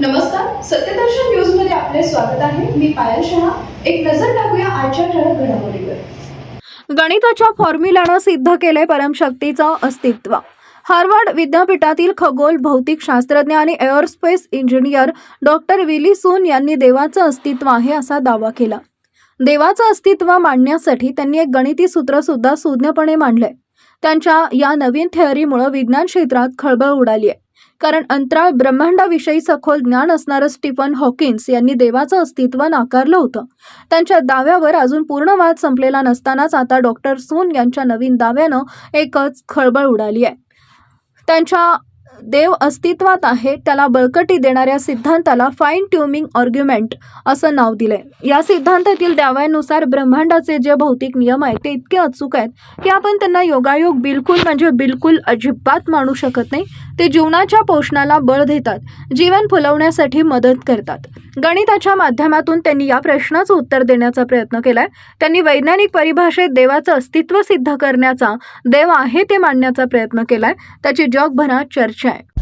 नमस्कार सत्यदर्शन न्यूजमध्ये आपले स्वागत आहे. मी पायल शहा. एक नजर टाकूया आजच्या ठळक घडामोडीवर. गणिताच्या फॉर्म्युल्यानं सिद्ध केले परमशक्तीचं अस्तित्व. हार्वर्ड विद्यापीठातील खगोल भौतिक शास्त्रज्ञ आणि aerospace engineer doctor Willie Soon यांनी देवाचं अस्तित्व आहे असा दावा केला. देवाचं अस्तित्व मांडण्यासाठी त्यांनी एक गणिती सूत्र सुद्धा सुज्ञपणे मांडलंय. त्यांच्या या नवीन थेअरीमुळे विज्ञान क्षेत्रात खळबळ उडाली आहे कारण अंतराळ ब्रह्मांडाविषयी सखोल ज्ञान असणारं स्टीफन हॉकिन्स यांनी देवाचं अस्तित्व नाकारलं होतं. त्यांच्या दाव्यावर अजून पूर्ण वाद संपलेला नसतानाच आता डॉक्टर सून यांच्या नवीन दाव्यानं एकच खळबळ उडाली आहे. त्यांच्या देव अस्तित्वात आहे त्याला बळकटी देणाऱ्या सिद्धांताला फाईन ट्युमिंग ऑर्ग्युमेंट असं नाव दिले या सिद्धांतातील दाव्यानुसार ब्रह्मांडाचे जे भौतिक नियम आहेत ते इतके अचूक आहेत की आपण त्यांना योगायोग बिलकुल म्हणजे बिलकुल अजिबात मानू शकत नाही. ते जीवनाच्या पोषणाला बळ देतात जीवन फुलवण्यासाठी मदत करतात. गणिताच्या माध्यमातून त्यांनी या प्रश्नाचं उत्तर देण्याचा प्रयत्न केलाय. त्यांनी वैज्ञानिक परिभाषेत देवाचं अस्तित्व सिद्ध करण्याचा देव आहे ते मांडण्याचा प्रयत्न केलाय. त्याची जगभरात चर्चा आहे.